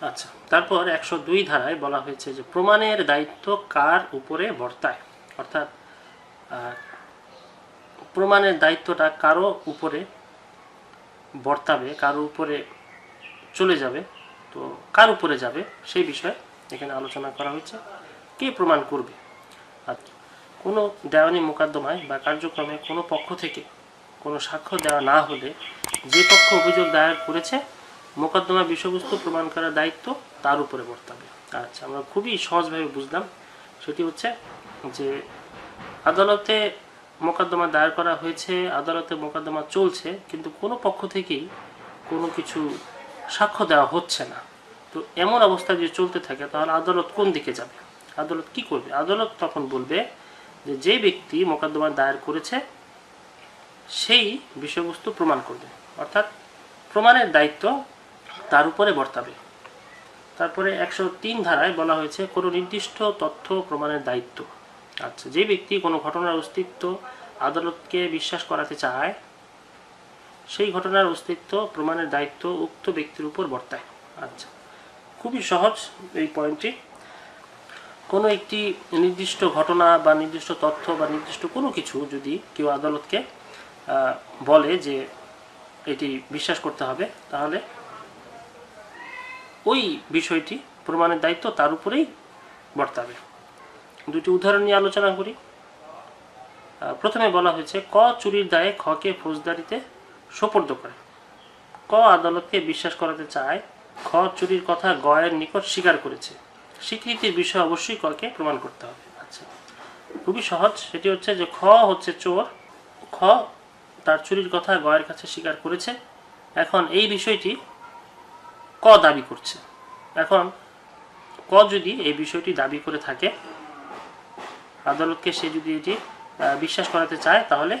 আচ্ছা তারপর একশো দুই ধারায় বলা হয়েছে যে প্রমাণের দায়িত্ব কার উপরে বর্তায়? অর্থাৎ প্রমাণের দায়িত্বটা কারও উপরে বর্তাবে, কারও উপরে চলে যাবে, তো কার উপরে যাবে সেই বিষয়ে এখানে আলোচনা করা হয়েছে কে প্রমাণ করবে? আর কোনো দেওয়ানি মোকদ্দমায় বা কার্যক্রমে কোনো পক্ষ থেকে কোনো সাক্ষ্য দেওয়া না হলে যে পক্ষ অভিযোগ দায়ের করেছে মোকদ্দমার বিষয়বস্তু প্রমাণ করার দায়িত্ব তার উপরে বর্তাবে। আচ্ছা আমরা খুবই সহজভাবে বুঝলাম। সেটি হচ্ছে যে আদালতে মোকদ্দমা দায়ের করা হয়েছে, আদালতে মোকদ্দমা চলছে, কিন্তু কোনো পক্ষ থেকেই কোনো কিছু সাক্ষ্য দেওয়া হচ্ছে না। তো এমন অবস্থা যদি চলতে থাকে, তাহলে আদালত কোন দিকে যাবে? আদালত কি করবে? আদালত তখন বলবে যে যে ব্যক্তি মোকদ্দমা দায়ের করেছে, সেই বিষয়বস্তু প্রমাণ করবে। অর্থাৎ প্রমাণের দায়িত্ব তার উপরে বর্তাবে। তারপরে একশো তিন ধারায় বলা হয়েছে, কোনো নির্দিষ্ট তথ্য প্রমাণের দায়িত্ব। আচ্ছা যে ব্যক্তি কোনো ঘটনার অস্তিত্ব, আদালতকে বিশ্বাস করাতে চায়, সেই ঘটনার অস্তিত্ব, প্রমাণের দায়িত্ব উক্ত ব্যক্তির উপর বর্তায়। আচ্ছা খুবই সহজ এই পয়েন্টটি। কোনো একটি নির্দিষ্ট ঘটনা বা নির্দিষ্ট তথ্য বা নির্দিষ্ট কোনো কিছু যদি কেউ আদালতকে বলে যে এটি বিশ্বাস করতে হবে, তাহলে ওই বিষয়টি প্রমাণের দায়িত্ব তার উপরেই বর্তাবে। দুটি উদাহরণ নিয়ে আলোচনা করি। প্রথমে বলা হয়েছে, ক চুরির দায়ে খকে ফৌজদারিতে সোপর্দ করে। ক আদালতকে বিশ্বাস করাতে চায়, খ চুরির কথা গয়ের নিকট স্বীকার করেছে। স্বীকৃতির বিষয় অবশ্যই ককে প্রমাণ করতে হবে। আচ্ছা খুবই সহজ। সেটি হচ্ছে যে, খ হচ্ছে চোর, খ তার চুরির কথা গয়ের কাছে স্বীকার করেছে। এখন এই বিষয়টি ক দাবি করছে? এখন, ক যদি এই বিষয়টি দাবি করে থাকে, আদালতকে সে যদি এটি বিশ্বাস করাতে চায়, তাহলে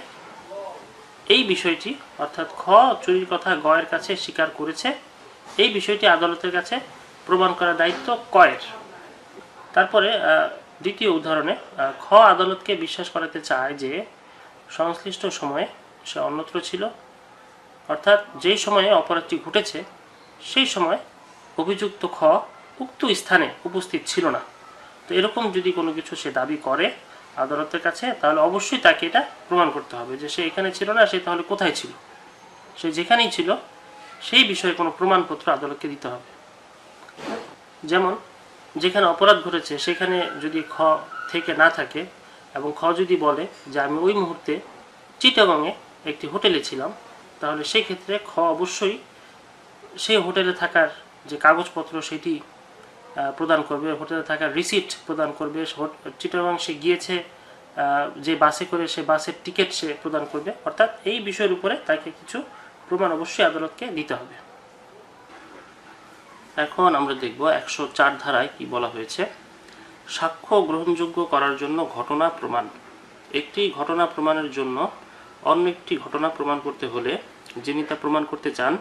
এই বিষয়টি, অর্থাৎ খ চুরির কথা গয়ের কাছে স্বীকার করেছে, এই বিষয়টি আদালতের কাছে প্রমাণ করার দায়িত্ব কয়ের। তারপরে দ্বিতীয় উদাহরণে খ আদালতকে বিশ্বাস করাতে চায় যে, সংশ্লিষ্ট সময়ে সে অন্যত্র ছিল, অর্থাৎ যেই সময়ে অপরাধটি ঘটেছে সেই সময় অভিযুক্ত খ উক্ত স্থানে উপস্থিত ছিল না। তো এরকম যদি কোনো কিছু সে দাবি করে আদালতের কাছে, তাহলে অবশ্যই তাকে এটা প্রমাণ করতে হবে যে সে এখানে ছিল না, সে তাহলে কোথায় ছিল? সে যেখানেই ছিল, সেই বিষয়ে কোনো প্রমাণপত্র আদালতকে দিতে হবে। যেমন, যেখানে অপরাধ ঘটেছে, সেখানে যদি খ থেকে না থাকে এবং খ যদি বলে যে আমি ওই মুহূর্তে চিটাগংয়ে একটি হোটেলে ছিলাম, তাহলে সেই ক্ষেত্রে খ অবশ্যই সেই হোটেলে থাকার যে কাগজপত্র সেটি প্রদান করবে। হোটেলে থাকার রিসিপ্ট প্রদান করবে। চিটাগং সে গিয়েছে যে বাসে করে সে বাসের টিকিট সে প্রদান করবে। অর্থাৎ এই বিষয়ের উপরে তাকে কিছু প্রমাণ অবশ্যই আদালতকে দিতে হবে। এখন আমরা দেখব একশো চার ধারায় কি বলা হয়েছে। সাক্ষ্য গ্রহণযোগ্য করার জন্য ঘটনা প্রমাণ। একটি ঘটনা প্রমাণের জন্য অন্য একটি ঘটনা প্রমাণ করতে হলে যিনি তা প্রমাণ করতে চান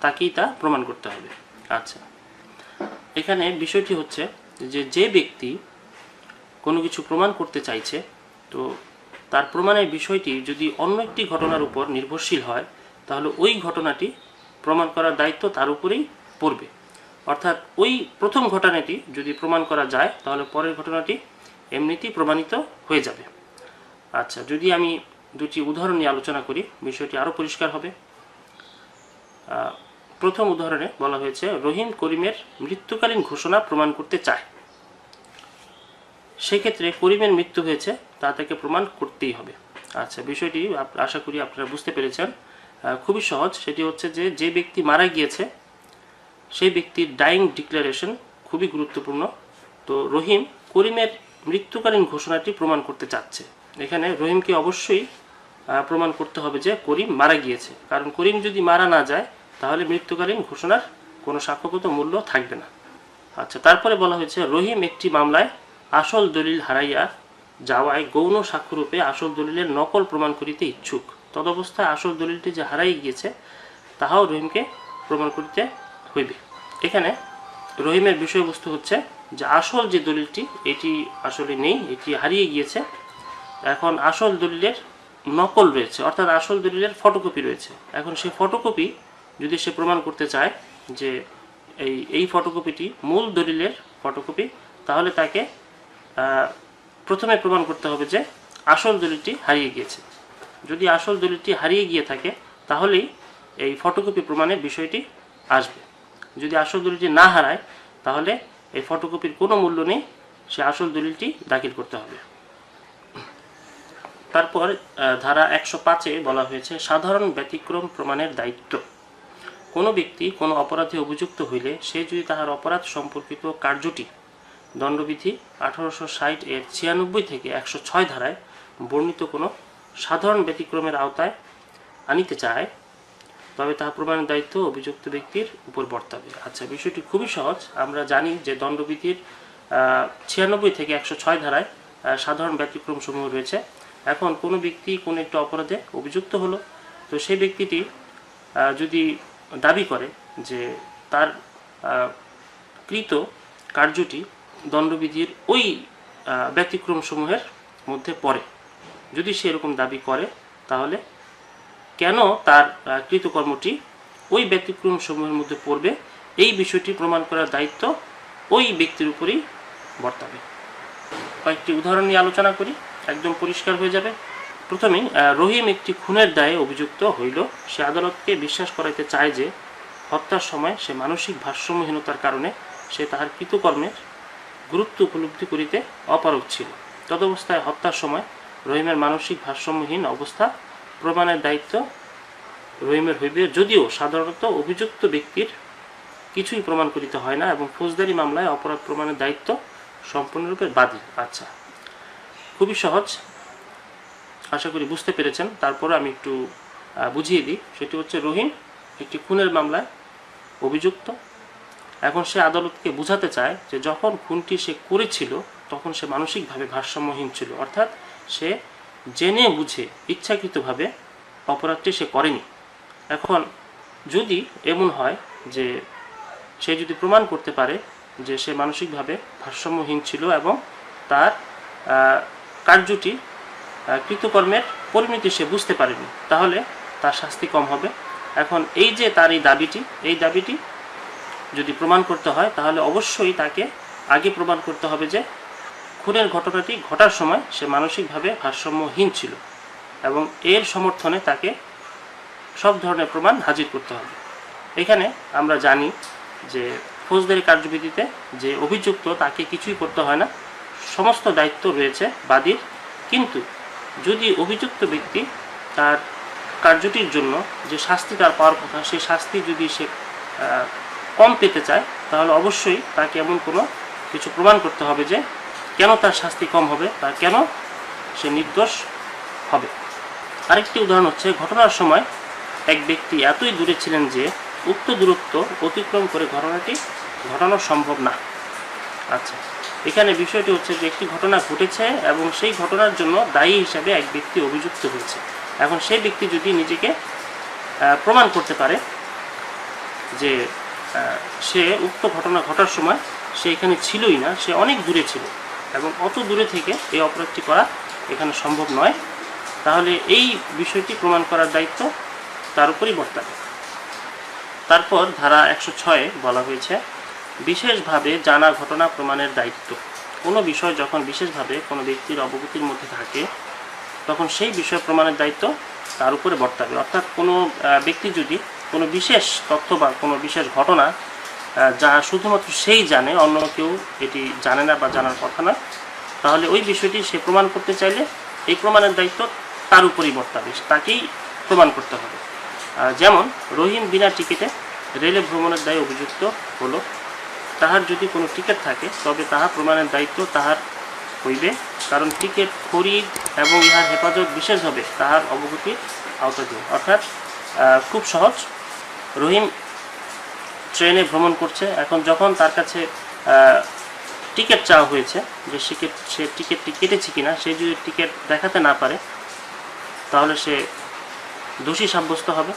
তাকেই তা প্রমাণ করতে হবে। আচ্ছা। এখানে বিষয়টি হচ্ছে যে যে ব্যক্তি কোনো কিছু প্রমাণ করতে চাইছে, তো তার প্রমাণের বিষয়টি যদি অন্য একটি ঘটনার উপর নির্ভরশীল হয়, তাহলে ওই ঘটনাটি প্রমাণ করার দায়িত্ব তার উপরেই পড়বে। অর্থাৎ ওই প্রথম ঘটনাটি যদি প্রমাণ করা যায়, তাহলে পরের ঘটনাটি এমনিতেই প্রমাণিত হয়ে যাবে। আচ্ছা যদি আমি দুটি উদাহরণ নিয়ে আলোচনা করি, বিষয়টি আরও পরিষ্কার হবে। প্রথম উদাহরণে বলা হয়েছে, রহিম করিমের মৃত্যুকালীন ঘোষণা প্রমাণ করতে চায়। সেক্ষেত্রে করিমের মৃত্যু হয়েছে, তা তাকে প্রমাণ করতেই হবে। আচ্ছা বিষয়টি আশা করি আপনারা বুঝতে পেরেছেন। খুবই সহজ, সেটি হচ্ছে যে যে ব্যক্তি মারা গিয়েছে, সেই ব্যক্তির ডাইং ডিক্লারেশন খুবই গুরুত্বপূর্ণ। তো রহিম করিমের মৃত্যুকালীন ঘোষণাটি প্রমাণ করতে চাচ্ছে। এখানে রহিমকে অবশ্যই প্রমাণ করতে হবে যে করিম মারা গিয়েছে। কারণ করিম যদি মারা না যায় তাহলে মৃত্যুকালীন ঘোষণার কোনো সাক্ষ্যগত মূল্য থাকবে না। আচ্ছা তারপরে বলা হয়েছে, রহিম একটি মামলায় আসল দলিল হারাইয়া যাওয়ায় গৌণ সাক্ষ্যরূপে আসল দলিলের নকল প্রমাণ করিতে ইচ্ছুক। তদবস্থায় আসল দলিলটি যে হারাই গিয়েছে, তাহাও রহিমকে প্রমাণ করিতে হইবে। এখানে রহিমের বিষয়বস্তু হচ্ছে যে আসল যে দলিলটি, এটি আসলে নেই, এটি হারিয়ে গিয়েছে। এখন আসল দলিলের নকল রয়েছে, অর্থাৎ আসল দলিলের ফটোকপি রয়েছে। এখন সেই ফটোকপি যদি সে প্রমাণ করতে চায় যে এই এই ফটোকপিটি মূল দলিলের ফটোকপি, তাহলে তাকে প্রথমে প্রমাণ করতে হবে যে আসল দলিলটি হারিয়ে গিয়েছে। যদি আসল দলিলটি হারিয়ে গিয়ে থাকে, তাহলেই এই ফটোকপি প্রমাণের বিষয়টি আসবে। যদি আসল দলিলটি না হারায়, তাহলে এই ফটোকপির কোনো মূল্য নেই, সে আসল দলিলটি দাখিল করতে হবে। তারপর ধারা একশো পাঁচে বলা হয়েছে, সাধারণ ব্যতিক্রম প্রমাণের দায়িত্ব। কোনো ব্যক্তি কোনো অপরাধে অভিযুক্ত হইলে সে যদি তাহার অপরাধ সম্পর্কিত কার্যটি দণ্ডবিধি আঠারোশো ষাট এর ছিয়ানব্বই থেকে একশো ছয় ধারায় বর্ণিত কোনো সাধারণ ব্যতিক্রমের আওতায় আনিতে চায়, তবে তাহা প্রমাণের দায়িত্ব অভিযুক্ত ব্যক্তির উপর বর্তাবে। আচ্ছা বিষয়টি খুবই সহজ। আমরা জানি যে দণ্ডবিধির ছিয়ানব্বই থেকে একশো ছয় ধারায় সাধারণ ব্যতিক্রম সমূহ রয়েছে। এখন কোনো ব্যক্তি কোনো একটি অপরাধে অভিযুক্ত হলো, তো সেই ব্যক্তিটি যদি দাবি করে যে তার কৃত কার্যটি দণ্ডবিধির ওই আহ, ব্যতিক্রম সমূহের মধ্যে পড়ে। যদি সে এরকম দাবি করে তাহলে কেন তার কৃতকর্মটি ওই ব্যতিক্রম সমূহের মধ্যে পড়বে? এই বিষয়টি প্রমাণ করার দায়িত্ব ওই ব্যক্তির উপরেই বর্তাবে। কয়েকটি উদাহরণ নিয়ে আলোচনা করি একদম পরিষ্কার হয়ে যাবে। প্রথমেই রহিম একটি খুনের দায়ে অভিযুক্ত হইল। সে আদালতকে বিশ্বাস করাইতে চায় যে, হত্যার সময় সে মানসিক ভারসাম্যহীনতার কারণে সে তাহার কৃতকর্মের গুরুত্ব উপলব্ধি করিতে অপারগ ছিল। তদবস্থায় হত্যার সময় রহিমের মানসিক ভারসাম্যহীন অবস্থা প্রমাণের দায়িত্ব রহিমের হইবে। যদিও সাধারণত অভিযুক্ত ব্যক্তির কিছুই প্রমাণ করিতে হয় না এবং ফৌজদারি মামলায় অপরাধ প্রমাণের দায়িত্ব সম্পূর্ণরূপে বাদী আচ্ছা খুবই সহজ। আশা করি বুঝতে পেরেছেন। তারপরে আমি একটু বুঝিয়ে দিই। সেটি হচ্ছে রহিম একটি খুনের মামলায় অভিযুক্ত। এখন সে আদালতকে বোঝাতে চায় যে যখন খুনটি সে করেছিল, তখন সে মানসিকভাবে ভারসাম্যহীন ছিল। অর্থাৎ সে জেনে বুঝে, ইচ্ছাকৃতভাবে অপরাধটি সে করেনি। এখন যদি এমন হয় যে সে যদি প্রমাণ করতে পারে যে সে মানসিকভাবে ভারসাম্যহীন ছিল এবং তার কার্যটি কৃতকর্মের পরিণতি সে বুঝতে পারেনি। তাহলে তার শাস্তি কম হবে। এখন এই যে তার এই দাবিটি এই দাবিটি যদি প্রমাণ করতে হয়, তাহলে অবশ্যই তাকে আগে প্রমাণ করতে হবে যে খুনের ঘটনাটি ঘটার সময় সে মানসিকভাবে ভারসাম্যহীন ছিল এবং এর সমর্থনে তাকে সব ধরনের প্রমাণ হাজির করতে হবে। এখানে আমরা জানি যে ফৌজদারি কার্যবিধিতে যে অভিযুক্ত তাকে কিছুই করতে হয় না। সমস্ত দায়িত্ব রয়েছে বাদীর, কিন্তু যদি অভিযুক্ত ব্যক্তি তার কার্যটির জন্য যে শাস্তি তার পাওয়ার কথা, সেই শাস্তি যদি সে কম পেতে চায়, তাহলে অবশ্যই তাকে এমন কোনো কিছু প্রমাণ করতে হবে যে কেন তার শাস্তি কম হবে বা কেন সে নির্দোষ হবে। আরেকটি উদাহরণ হচ্ছে, ঘটনার সময় এক ব্যক্তি এতই দূরে ছিলেন যে উক্ত দূরত্ব অতিক্রম করে ঘটনাটি ঘটানো সম্ভব না। আচ্ছা। এখানে বিষয়টি হচ্ছে যে একটি ঘটনা ঘটেছে এবং সেই ঘটনার জন্য দায়ী হিসাবে এক ব্যক্তি অভিযুক্ত হয়েছে। এখন সেই ব্যক্তি যদি নিজেকে প্রমাণ করতে পারে যে সে উক্ত ঘটনা ঘটার সময় সে এখানে ছিলই না, সে অনেক দূরে ছিল এবং অত দূরে থেকে এই অপরাধটি করা এখানে সম্ভব নয়, তাহলে এই বিষয়টি প্রমাণ করার দায়িত্ব তার উপরই বর্তাবে। তারপর ধারা একশো ছয়ে বলা হয়েছে বিশেষভাবে জানা ঘটনা প্রমাণের দায়িত্ব। কোনো বিষয় যখন বিশেষভাবে কোনো ব্যক্তির অবগতির মধ্যে থাকে, তখন সেই বিষয় প্রমাণের দায়িত্ব তার উপরে বর্তাবে। অর্থাৎ কোনো ব্যক্তি যদি কোনো বিশেষ তথ্য বা কোনো বিশেষ ঘটনা যা শুধুমাত্র সেই জানে, অন্য কেউ এটি জানে না বা জানার কথা না, তাহলে ওই বিষয়টি সে প্রমাণ করতে চাইলে এই প্রমাণের দায়িত্ব তার উপরেই বর্তাবে। তাকেই প্রমাণ করতে হবে। যেমন রহিম বিনা টিকিটে রেলে ভ্রমণের দায়ে অভিযুক্ত হলো তাহার যদি কোনো টিকিট থাকে, তবে তাহা প্রমাণের দায়িত্ব তাহার হইবে, কারণ টিকিট খরিদ এবং ইহার হেফাজত বিশেষভাবে তাহার অবগতির আওতাধীন। অর্থাৎ খুব সহজ। রহিম ট্রেনে ভ্রমণ করছে। এখন যখন তার কাছে টিকিট চাওয়া হয়েছে, যে সে সে টিকিটটি কেটেছে কিনা, সে যদি টিকিট দেখাতে না পারে, তাহলে সে দোষী সাব্যস্ত হবে।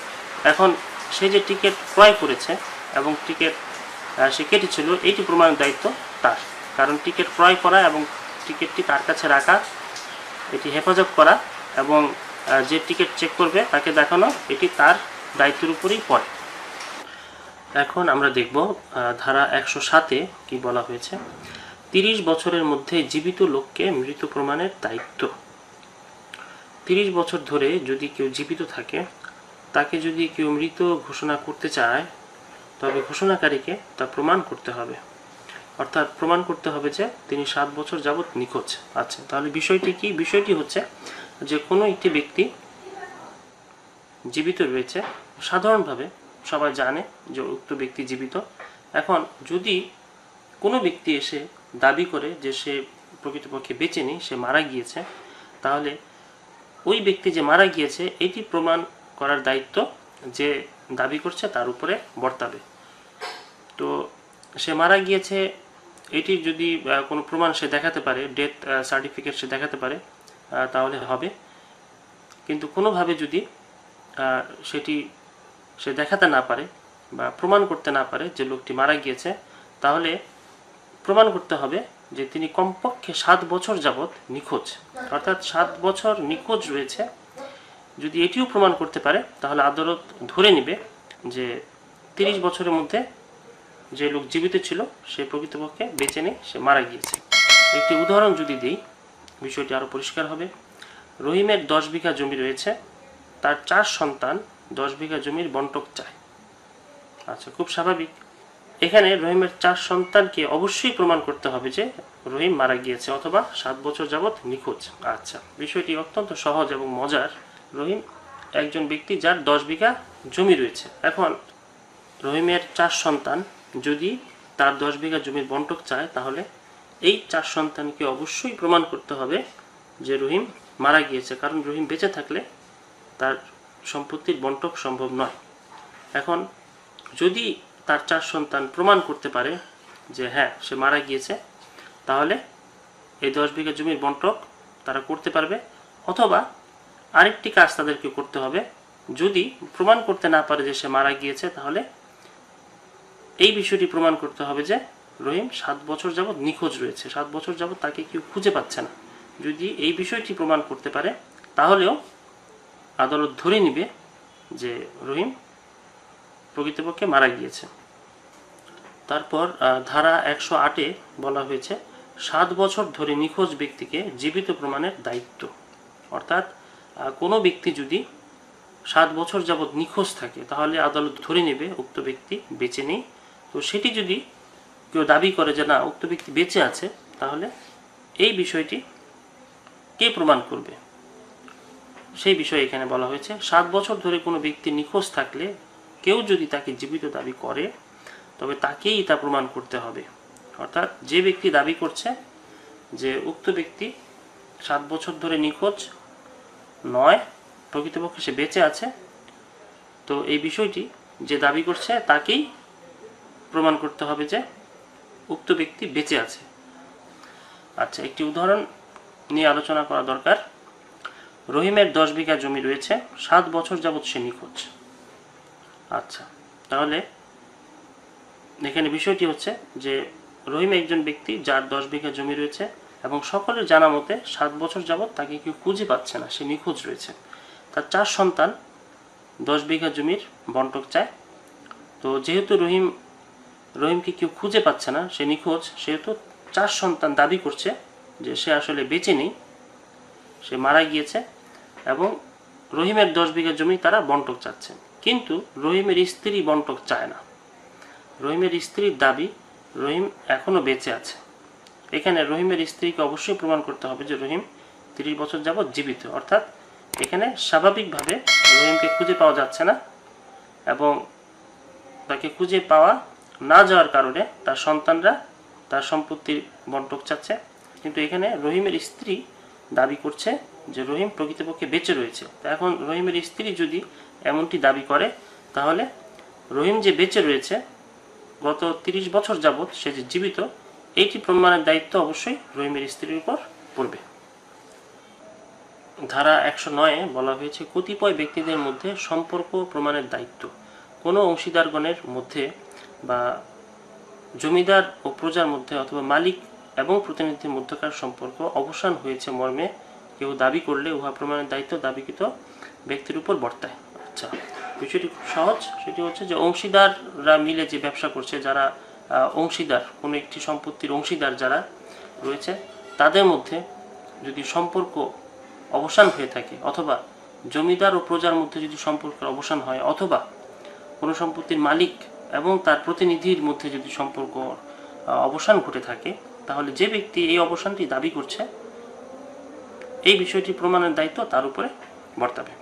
এখন সে যে টিকিট ক্রয় করেছে এবং টিকিট সে কেটেছিল, এইটি প্রমাণের দায়িত্ব তার। কারণ টিকিট ক্রয় করা এবং টিকিটটি তার কাছে রাখা, এটি হেফাজত করা এবং যে টিকিট চেক করবে তাকে দেখানো, এটি তার দায়িত্বের উপরেই পড়ে। এখন আমরা দেখব ধারা একশো সাতে কি বলা হয়েছে। তিরিশ বছরের মধ্যে জীবিত লোককে মৃত প্রমাণের দায়িত্ব। তিরিশ বছর ধরে যদি কেউ জীবিত থাকে, তাকে যদি কেউ মৃত ঘোষণা করতে চায় তবে ঘোষণাকারীকে তা প্রমাণ করতে হবে। অর্থাৎ প্রমাণ করতে হবে যে তিনি সাত বছর যাবৎ নিখোঁজ আচ্ছা তাহলে বিষয়টি কি? বিষয়টি হচ্ছে যে কোনো একটি ব্যক্তি জীবিত রয়েছে। সাধারণভাবে সবাই জানে যে উক্ত ব্যক্তি জীবিত। এখন যদি কোনো ব্যক্তি এসে দাবি করে যে সে প্রকৃতপক্ষে বেঁচে নেই, সে মারা গিয়েছে, তাহলে ওই ব্যক্তি যে মারা গিয়েছে, এটি প্রমাণ করার দায়িত্ব যে দাবি করছে, তার উপরে বর্তাবে। তো সে মারা গিয়েছে, এটি যদি কোনো প্রমাণ সে দেখাতে পারে ডেথ সার্টিফিকেট সে দেখাতে পারে তাহলে হবে। কিন্তু কোনোভাবে যদি সেটি সে দেখাতে না পারে বা প্রমাণ করতে না পারে যে লোকটি মারা গিয়েছে, তাহলে প্রমাণ করতে হবে যে তিনি কমপক্ষে সাত বছর যাবৎ নিখোঁজ। অর্থাৎ সাত বছর নিখোঁজ রয়েছে যদি এটিও প্রমাণ করতে পারে, তাহলে আদালত ধরে নেবে যে তিরিশ বছরের মধ্যে যে লোক জীবিত ছিল, সে প্রকৃতপক্ষে বেঁচে নেই, সে মারা গিয়েছে। একটি উদাহরণ যদি দিই, বিষয়টি আরও পরিষ্কার হবে। রহিমের দশ বিঘা জমি রয়েছে, তার চার সন্তান দশ বিঘা জমির বন্টক চায়। আচ্ছা খুব স্বাভাবিক। এখানে রহিমের চার সন্তানকে অবশ্যই প্রমাণ করতে হবে যে রহিম মারা গিয়েছে অথবা সাত বছর যাবৎ নিখোঁজ। আচ্ছা বিষয়টি অত্যন্ত সহজ এবং মজার। রহিম একজন ব্যক্তি যার দশ বিঘা জমি রয়েছে। এখন রহিমের চার সন্তান, যদি তার দশ বিঘা জমির বন্টক চায়, তাহলে এই চার সন্তানকে অবশ্যই প্রমাণ করতে হবে যে রহিম মারা গিয়েছে, কারণ রহিম বেঁচে থাকলে তার সম্পত্তির বন্টক সম্ভব নয়। এখন যদি তার চার সন্তান প্রমাণ করতে পারে যে হ্যাঁ সে মারা গিয়েছে, তাহলে এই দশ বিঘা জমির বন্টক তারা করতে পারবে, অথবা আরেকটি কাজ তাদেরকে করতে হবে। যদি প্রমাণ করতে না পারে যে সে মারা গিয়েছে, তাহলে এই বিষয়টি প্রমাণ করতে হবে যে রহিম সাত বছর যাবৎ নিখোঁজ রয়েছে। সাত বছর যাবৎ তাকে কেউ খুঁজে পাচ্ছে না। যদি এই বিষয়টি প্রমাণ করতে পারে, তাহলেও আদালত ধরে নিবে যে রহিম প্রকৃতপক্ষে মারা গিয়েছে। তারপর ধারা একশো আটে বলা হয়েছে, সাত বছর ধরে নিখোঁজ ব্যক্তিকে জীবিত প্রমাণের দায়িত্ব। অর্থাৎ কোনো ব্যক্তি যদি সাত বছর যাবৎ নিখোঁজ থাকে, তাহলে আদালত ধরে নেবে উক্ত ব্যক্তি বেঁচে নেই। তো সেটি যদি কেউ দাবি করে যে না, উক্ত ব্যক্তি বেঁচে আছে, তাহলে এই বিষয়টি কে প্রমাণ করবে? সেই বিষয়ে এখানে বলা হয়েছে, সাত বছর ধরে কোনো ব্যক্তি নিখোঁজ থাকলে কেউ যদি তাকে জীবিত দাবি করে, তবে তাকেই তা প্রমাণ করতে হবে। অর্থাৎ যে ব্যক্তি দাবি করছে যে উক্ত ব্যক্তি সাত বছর ধরে নিখোঁজ নয়, প্রকৃতপক্ষে সে বেঁচে আছে। তো এই বিষয়টি যে দাবি করছে, তাকেই প্রমাণ করতে হবে যে উক্ত ব্যক্তি বেঁচে আছে। আচ্ছা একটি উদাহরণ নিয়ে আলোচনা করা দরকার। রহিমের দশ বিঘা জমি রয়েছে, সাত বছর যাবৎ সে নিখোঁজ। আচ্ছা তাহলে এখানে বিষয়টি হচ্ছে যে রহিম একজন ব্যক্তি যার দশ বিঘা জমি রয়েছে এবং সকলের জানা মতে সাত বছর যাবৎ তাকে কেউ খুঁজে পাচ্ছে না, সে নিখোঁজ রয়েছে। তার চার সন্তান, দশ বিঘা জমির বন্টক চায়। তো যেহেতু রহিম, রহিমকে কেউ খুঁজে পাচ্ছে না, সে নিখোঁজ, সেহেতু চার সন্তান দাবি করছে যে সে আসলে বেঁচে নেই, সে মারা গিয়েছে এবং রহিমের দশ বিঘা জমি তারা বন্টক চাচ্ছে। কিন্তু রহিমের স্ত্রী বন্টক চায় না। রহিমের স্ত্রীর দাবি, রহিম এখনও বেঁচে আছে। এখানে রহিমের স্ত্রীকে অবশ্যই প্রমাণ করতে হবে যে রহিম তিরিশ বছর যাবৎ জীবিত। অর্থাৎ এখানে স্বাভাবিকভাবে রহিমকে খুঁজে পাওয়া যাচ্ছে না এবং তাকে খুঁজে পাওয়া না যাওয়ার কারণে তার সন্তানরা তার সম্পত্তির বন্টক চাচ্ছে। কিন্তু এখানে রহিমের স্ত্রী দাবি করছে যে রহিম প্রকৃতপক্ষে বেঁচে রয়েছে। তা এখন রহিমের স্ত্রী যদি এমনটি দাবি করে, তাহলে রহিম যে বেঁচে রয়েছে, গত তিরিশ বছর যাবৎ সে যে জীবিত এইটি প্রমাণের দায়িত্ব অবশ্যই রহিমের স্ত্রীর উপর পড়বে। ধারা একশো নয়ে বলা হয়েছে, কতিপয় ব্যক্তিদের মধ্যে সম্পর্ক প্রমাণের দায়িত্ব। কোনো অংশীদারগণের মধ্যে বা জমিদার ও প্রজার মধ্যে অথবা মালিক এবং প্রতিনিধির মধ্যকার সম্পর্ক অবসান হয়েছে মর্মে কেউ দাবি করলে উহা প্রমাণের দায়িত্ব দাবিকৃত ব্যক্তির উপর বর্তায়। আচ্ছা বিষয়টি খুব সহজ। সেটি হচ্ছে যে অংশীদাররা মিলে যে ব্যবসা করছে, যারা অংশীদার, কোনো একটি সম্পত্তির অংশীদার যারা রয়েছে, তাদের মধ্যে যদি সম্পর্ক অবসান হয়ে থাকে অথবা জমিদার ও প্রজার মধ্যে যদি সম্পর্কের অবসান হয় অথবা কোনো সম্পত্তির মালিক এবং তার প্রতিনিধির মধ্যে যদি সম্পর্ক অবসান ঘটে থাকে, তাহলে যে ব্যক্তি এই অবসানটি দাবি করছে, এই বিষয়টি প্রমাণের দায়িত্ব তার উপরে বর্তাবে।